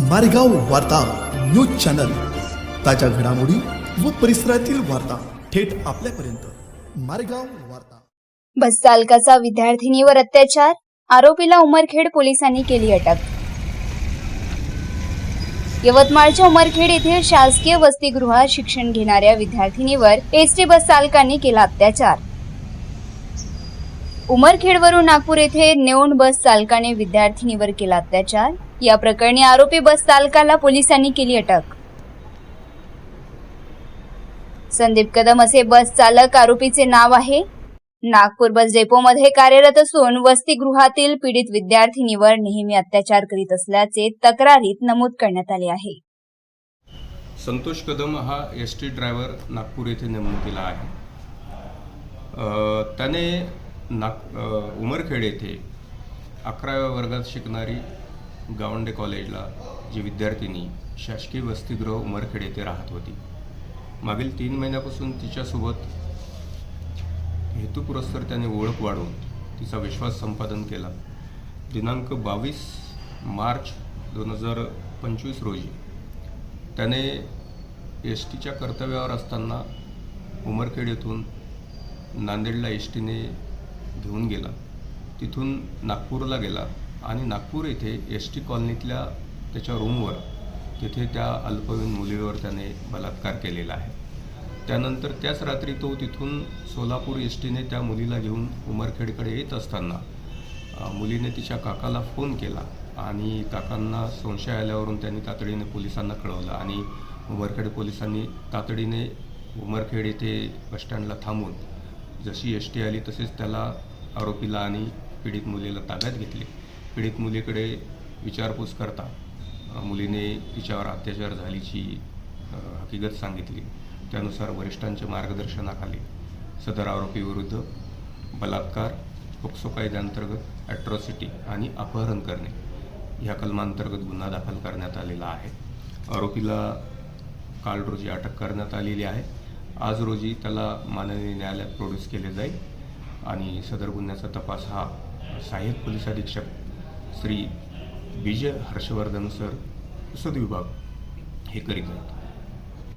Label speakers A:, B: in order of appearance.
A: मारेगाव वार्ता news channel. ताज्या घडामोडी व परिसरातील वार्ता थेट आपल्यापर्यंत. मारेगाव वार्ता.
B: बस चालकाचा विद्यार्थिनीवर अत्याचार? आरोपीला उमरखेड पोलिसांनी केली अटक. यवतमाळच्या उमरखेड येथील शासकीय वसतिगृहात शिक्षण घेणाऱ्या विद्यार्थिनीवर एसटी बस चालकांनी केला अत्याचार. उमरखेडवरून नागपूर येथे नेऊन बस चालकाने विद्यार्थिनीवर केला अत्याचार. या प्रकरणी आरोपी बस चालकाला पोलिसांनी केली अटक. संदीप कदम असे बस चालक आरोपीचे नाव आहे. नागपूर बस डेपोमध्ये कार्यरत असून वसतिगृहातील पीडित विद्यार्थिनीवर नेहमी अत्याचार करीत असल्याचे तक्रारीत नमूद करण्यात आले आहे.
C: संतोष कदम हा एस टी ड्रायव्हर नागपूर येथे नेमणुकीला आहे. त्याने नाग उमरखेड येथे अकराव्या वर्गात शिकणारी गावंडे कॉलेजला जी विद्यार्थिनी शासकीय वसतिगृह उमरखेड येथे राहत होती. मागील तीन महिन्यापासून तिच्यासोबत हेतुपुरस्सर त्याने ओळख वाढवून तिचा विश्वास संपादन केला. दिनांक बावीस मार्च दोन हजार पंचवीस रोजी त्याने एस टीच्या कर्तव्यावर असताना उमरखेड येथून नांदेडला एस टीने घेऊन गेला. तिथून नागपूरला गेला आणि नागपूर येथे एस टी कॉलनीतल्या त्याच्या रूमवर तिथे त्या अल्पवयीन मुलीवर त्याने बलात्कार केलेला आहे. त्यानंतर त्याच रात्री तो तिथून सोलापूर एस टीने त्या मुलीला घेऊन उमरखेडकडे येत असताना मुलीने तिच्या काकाला फोन केला आणि काकांना संशय आल्यावरून त्यांनी तातडीने पोलिसांना कळवलं आणि उमरखेड पोलिसांनी तातडीने उमरखेड येथे बसस्टँडला थांबून जशी एस टी आली तसेच त्याला आरोपीला आणि पीडित मुलीला ताब्यात घेतले. पीडित मुलीकडे विचारपूस करता मुलीने तिच्यावर अत्याचार झाल्याची हकीकत सांगितली. त्यानुसार वरिष्ठांच्या मार्गदर्शनाखाली सदर आरोपीविरुद्ध बलात्कार पोक्सो कायद्याअंतर्गत ॲट्रॉसिटी आणि अपहरण करणे ह्या कलमांतर्गत गुन्हा दाखल करण्यात आलेला आहे. आरोपीला काल रोजी अटक करण्यात आलेली आहे. आज रोजी त्याला माननीय न्यायालयात प्रोड्यूस केले जाईल. आणि सदर गुन्ह्याचा तपास हा सहाय्यक पोलीस अधीक्षक श्री विजय हर्षवर्धन सर सदविभाग हे करीत आहेत.